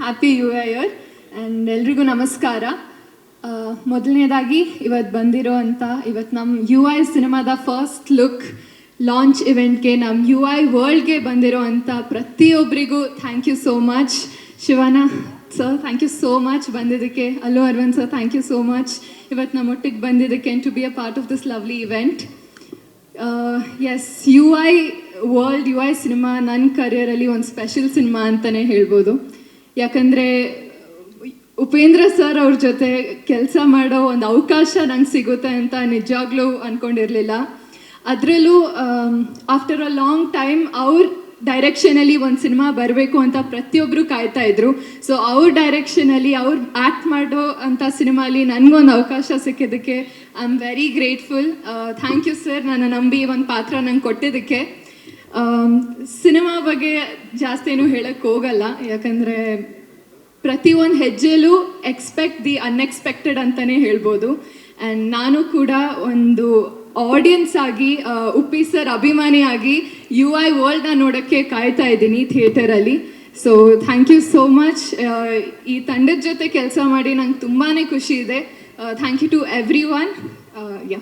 Happy you here and ಎಲ್ರಿಗೂ ನಮಸ್ಕಾರ. ಮೊದಲನೇದಾಗಿ ಇವತ್ತು ಬಂದಿರೋ ಅಂತ ಇವತ್ತು ನಮ್ಮ ಯು ಐ ಸಿನಿಮಾದ ಫಸ್ಟ್ ಲುಕ್ ಲಾಂಚ್ ಇವೆಂಟ್ಗೆ ನಮ್ಮ ಯು ಐ ವರ್ಲ್ಡ್ಗೆ ಬಂದಿರೋ ಅಂಥ ಪ್ರತಿಯೊಬ್ಬರಿಗೂ ಥ್ಯಾಂಕ್ ಯು ಸೋ ಮಚ್ ಶಿವನ sir thank you so much ಬಂದಿದ್ದಕ್ಕೆ. Hello Aravind sir thank you so much ಇವತ್ತು ನಮ್ಮ ಒಟ್ಟಿಗೆ ಬಂದಿದ್ದಕ್ಕೆ to be a part of this lovely event yes U I world U I cinema ನನ್ನ ಕರಿಯರಲ್ಲಿ ಒಂದು special cinema ಅಂತಲೇ ಹೇಳ್ಬೋದು. ಯಾಕಂದರೆ, ಉಪೇಂದ್ರ ಸರ್ ಅವ್ರ ಜೊತೆ ಕೆಲಸ ಮಾಡೋ ಒಂದು ಅವಕಾಶ ನಂಗೆ ಸಿಗುತ್ತೆ ಅಂತ ನಿಜವಾಗ್ಲೂ ಅಂದ್ಕೊಂಡಿರಲಿಲ್ಲ ಅದರಲ್ಲೂ ಆಫ್ಟರ್ ಅ ಲಾಂಗ್ ಟೈಮ್ ಅವ್ರ ಡೈರೆಕ್ಷನಲ್ಲಿ ಒಂದು ಸಿನಿಮಾ ಬರಬೇಕು ಅಂತ ಪ್ರತಿಯೊಬ್ಬರು ಕಾಯ್ತಾ ಇದ್ರು. ಸೊ ಅವ್ರ ಡೈರೆಕ್ಷನಲ್ಲಿ ಅವ್ರು ಆ್ಯಕ್ಟ್ ಮಾಡೋ ಅಂಥ ಸಿನಿಮಾಲಿ ನನಗೊಂದು ಅವಕಾಶ ಸಿಕ್ಕಿದ್ದಕ್ಕೆ I am very grateful thank you sir ನನ್ನ ನಂಬಿ ಒಂದು ಪಾತ್ರ ನಂಗೆ ಕೊಟ್ಟಿದ್ದಕ್ಕೆ. ಸಿನಿಮಾ ಬಗ್ಗೆ ಜಾಸ್ತಿ ಏನು ಹೇಳಕ್ಕೆ ಹೋಗಲ್ಲ. ಯಾಕಂದರೆ ಪ್ರತಿಯೊಂದು ಹೆಜ್ಜೆಲೂ ಎಕ್ಸ್ಪೆಕ್ಟ್ ದಿ ಅನ್ಎಕ್ಸ್ಪೆಕ್ಟೆಡ್ ಅಂತಲೇ ಹೇಳ್ಬೋದು. ಆ್ಯಂಡ್ ನಾನು ಕೂಡ ಒಂದು ಆಡಿಯನ್ಸ್ ಆಗಿ ಉಪ್ಪಿ ಸರ್ ಅಭಿಮಾನಿಯಾಗಿ ಯು ಐ ವರ್ಲ್ಡ್ನ ನೋಡೋಕ್ಕೆ ಕಾಯ್ತಾ ಇದ್ದೀನಿ ಥಿಯೇಟರಲ್ಲಿ so thank you so much ಈ ತಂಡದ ಜೊತೆ ಕೆಲಸ ಮಾಡಿ ನಂಗೆ ತುಂಬಾ ಖುಷಿ ಇದೆ. Thank you to everyone yeah